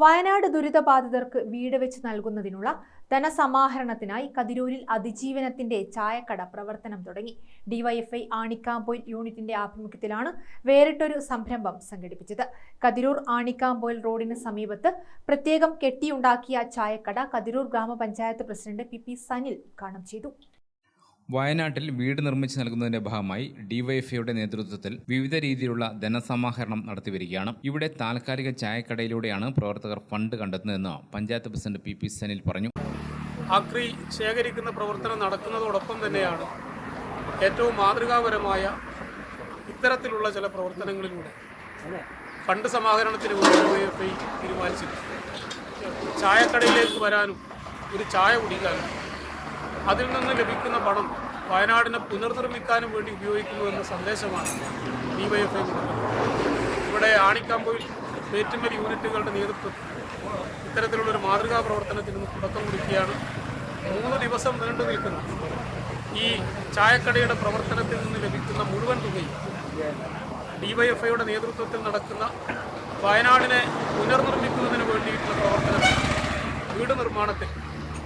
വയനാട് ദുരിതബാധിതർക്ക് വീട് വെച്ച് നൽകുന്നതിനുള്ള ധനസമാഹരണത്തിനായി കതിരൂരിൽ അതിജീവനത്തിന്റെ ചായക്കട പ്രവർത്തനം തുടങ്ങി. ഡിവൈഎഫ്ഐ ആണിക്കാമ്പോയിൽ യൂണിറ്റിന്റെ ആഭിമുഖ്യത്തിലാണ് വേറിട്ടൊരു സംരംഭം സംഘടിപ്പിച്ചത്. കതിരൂർ ആണിക്കാമ്പോയിൽ റോഡിന് സമീപത്ത് പ്രത്യേകം കെട്ടിയുണ്ടാക്കിയ ചായക്കട കതിരൂർ ഗ്രാമപഞ്ചായത്ത് പ്രസിഡന്റ് പി പി സനിൽ ഉദ്ഘാടനം ചെയ്തു. വയനാട്ടിൽ വീട് നിർമ്മിച്ചു നൽകുന്നതിന്റെ ഭാഗമായി ഡിവൈഎഫ്ഐയുടെ നേതൃത്വത്തിൽ വിവിധ രീതിയിലുള്ള ധനസമാഹരണം നടത്തിവരികയാണ് ഇവിടെ താൽക്കാലിക ചായക്കടയിലൂടെയാണ് പ്രവർത്തകർ fund കണ്ടെത്തുന്നതെന്ന് panchayat president P P Sanil പറഞ്ഞു. അക്രി ശേഖരിക്കുന്ന പ്രവർത്തനം നടക്കുന്നതോടൊപ്പം തന്നെയാണ് ഏറ്റവും മാതൃകാപരമായ ഇത്തരത്തിലുള്ള ചില പ്രവർത്തനങ്ങളിലൂടെ ഫണ്ട് സമാഹരണത്തിന് വേണ്ടി എഫ് ഐ തീരുമാനിച്ചിട്ടുണ്ട്. ചായക്കടയിലേക്ക് വരാനും ഒരു ചായ കുടിക്കാനും അതിൽ നിന്ന് ലഭിക്കുന്ന പണം വയനാടിനെ പുനർനിർമ്മിക്കാനും വേണ്ടി ഉപയോഗിക്കുന്നു എന്ന സന്ദേശമാണ് ഡിവൈഎഫ്ഐ ഐ ഇവിടെ ആണിക്കാമ്പോയിൽ പേറ്റുമൽ യൂണിറ്റുകളുടെ നേതൃത്വത്തിൽ ഇത്തരത്തിലുള്ളൊരു മാതൃകാ പ്രവർത്തനത്തിൽ നിന്ന് തുടക്കം കുറിക്കുകയാണ്. മൂന്ന് ദിവസം നീണ്ടു നിൽക്കുന്ന. ഈ ചായക്കടയുടെ പ്രവർത്തനത്തിൽ നിന്ന് ലഭിക്കുന്ന മുഴുവൻ തുകയും ഡിവൈഎഫ്ഐയുടെ നേതൃത്വത്തിൽ നടക്കുന്ന വയനാടിനെ പുനർനിർമ്മിക്കുന്നതിന് വേണ്ടിയിട്ടുള്ള പ്രവർത്തനം വീട് നിർമ്മാണത്തിൽ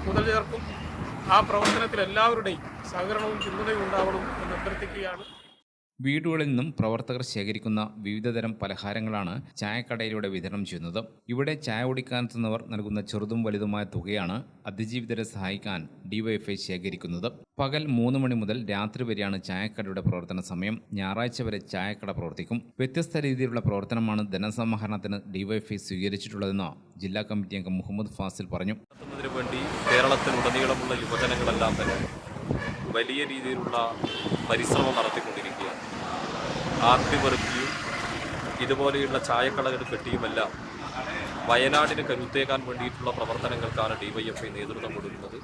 മുതൽ ചേർക്കും. ആ പ്രവർത്തനത്തിൽ എല്ലാവരുടെയും സഹകരണവും പിന്തുണയും ഉണ്ടാവണം എന്ന് അഭ്യർത്ഥിക്കുകയാണ്. വീടുകളിൽ നിന്നും പ്രവർത്തകർ ശേഖരിക്കുന്ന വിവിധതരം പലഹാരങ്ങളാണ് ചായക്കടയിലൂടെ വിതരണം ചെയ്യുന്നത്. ഇവിടെ ചായ കുടിക്കാനെത്തുന്നവർ നൽകുന്ന ചെറുതും വലുതുമായ തുകയാണ് അതിജീവിതരെ സഹായിക്കാൻ ഡിവൈഎഫ്ഐ ശേഖരിക്കുന്നത്. പകൽ മൂന്ന് മണി മുതൽ രാത്രി വരെയാണ് ചായക്കടയുടെ പ്രവർത്തന സമയം. ഞായറാഴ്ച വരെ ചായക്കട പ്രവർത്തിക്കും. വ്യത്യസ്ത രീതിയിലുള്ള പ്രവർത്തനമാണ് ധനസമാഹരണത്തിന് ഡിവൈഎഫ്ഐ സ്വീകരിച്ചിട്ടുള്ളതെന്ന് ജില്ലാ കമ്മിറ്റി അംഗം മുഹമ്മദ് ഫാസിൽ പറഞ്ഞു. കേരളത്തിലുടനീളമുള്ള യുവജനങ്ങളെല്ലാം തന്നെ വലിയ രീതിയിലുള്ള പരിശ്രമം നടത്തിക്കൊണ്ടിരിക്കുകയാണ്. ആർത്തി പെറുക്കിയും ഇതുപോലെയുള്ള ചായക്കടകൾ കെട്ടിയുമെല്ലാം വയനാടിന് കരുത്തേക്കാൻ വേണ്ടിയിട്ടുള്ള പ്രവർത്തനങ്ങൾക്കാണ് ഡി വൈ എഫ് ഐ നേതൃത്വം കൊടുക്കുന്നത്.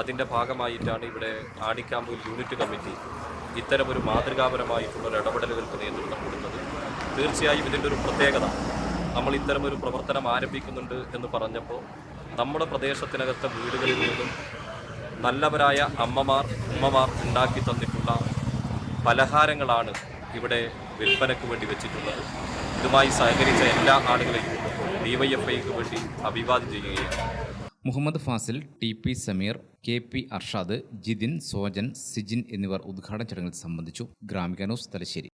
അതിന്റെ ഭാഗമായിട്ടാണ് ഇവിടെ ആണിക്കാമ്പൂൽ യൂണിറ്റ് കമ്മിറ്റി ഇത്തരമൊരു മാതൃകാപരമായിട്ടുള്ള ഒരു ഇടപെടലുകൾക്ക് നേതൃത്വം കൊടുക്കുന്നത് തീർച്ചയായും ഇതിന്റെ ഒരു പ്രത്യേകത നമ്മൾ ഇത്തരമൊരു പ്രവർത്തനം ആരംഭിക്കുന്നുണ്ട് എന്ന് പറഞ്ഞപ്പോൾ നമ്മുടെ പ്രദേശത്തിനകത്തെ വീടുകളിൽ നിന്നും നല്ലവരായ അമ്മമാർ ഉമ്മമാർ ഉണ്ടാക്കി തന്നിട്ടുള്ള പലഹാരങ്ങളാണ് ഇവിടെ വിൽപ്പനയ്ക്ക് വേണ്ടി വെച്ചിട്ടുള്ളത്. ഇതുമായി സഹകരിച്ച എല്ലാ ആളുകളെയും ഡിവൈഎഫ്ഐക്ക് വേണ്ടി അഭിവാദ്യം ചെയ്യുകയാണ്. Muhammad Fazil T P Sameer K P Arshad Jithin Sojan Sijin എന്നിവർ ഉദ്ഘാടന ചടങ്ങിൽ സംബന്ധിച്ചു. ഗ്രാമിക ന്യൂസ് തലശ്ശേരി.